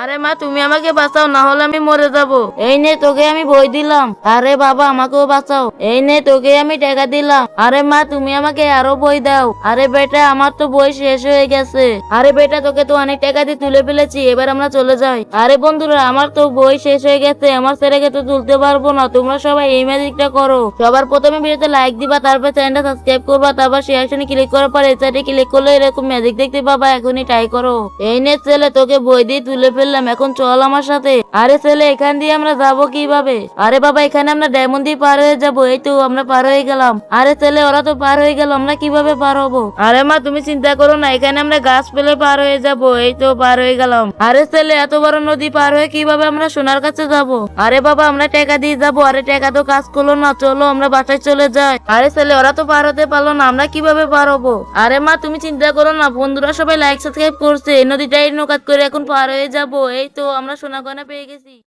আরে মা, তুমি আমাকে বাঁচাও না হলে আমি মরে যাব। এই নে, তোকে আমি বই দিলাম। আরে বাবা, আমাকেও বাঁচাও। এই নে, তোকে আমি টাকা দিলাম। আরে মা, তুমি আমাকে আরও বই দাও। আরে বেটা, আমার তো বই শেষ হয়ে গেছে। আরে বেটা, তোকে তো অনেক টাকা দিয়ে তুলে ফেলেছি, এবার আমরা চলে যাই। আরে বন্ধুরা, আমার তো বই শেষ হয়ে গেছে। আমার ছেলেকে তো তুলতে পারব না। তোমরা সবাই এই ম্যাজিকটা করো। সবার প্রথমে ভিডিওতে লাইক দিবা, তারপর চ্যানেলটা সাবস্ক্রাইব করবা, তারপর অপশনে ক্লিক করার পর এই সাইডে ক্লিক করলে এরকম ম্যাজিক দেখতে পাবা। এখনই ট্রাই করো। এই নে ছেলে, তোকে বই দিয়ে তুলে ফেললাম এখন চল আমার সাথে। আরে ছেলে, এখান দিয়ে আমরা যাব কীভাবে? আরে বাবা, এখানে আমরা ডায়মন্ড দিয়ে পার হয়ে যাব। এই তো, আমরা পার হয়ে গেলাম। আরে ছেলে, ওরা তো পার হয়ে গেল, আমরা কীভাবে পার হব? আরে মা, তুমি চিন্তা করো না, এখানে আমরা গাছ পেলে পার হয়ে যাব, এই তো পার হয়ে গেলাম। আরে ছেলে, এত বড় নদী পার হয়ে কীভাবে আমরা সোনার কাছে যাব? আরে বাবা, আমরা টাকা দিয়ে যাব, আরে টাকা তো কাজ করল না, চলো আমরা বাসায় চলে যাই। আরে ছেলে, ওরা তো পার হতে পারল না, আমরা কীভাবে পার হব? আরে মা, তুমি চিন্তা করো না, বন্ধুরা সবাই লাইক সাবস্ক্রাইব করছে, এই নদীটাই নৌকাত করে এখন পার হয়ে যাব। এই তো আমরা সোনা গয়না পেয়ে গেছি।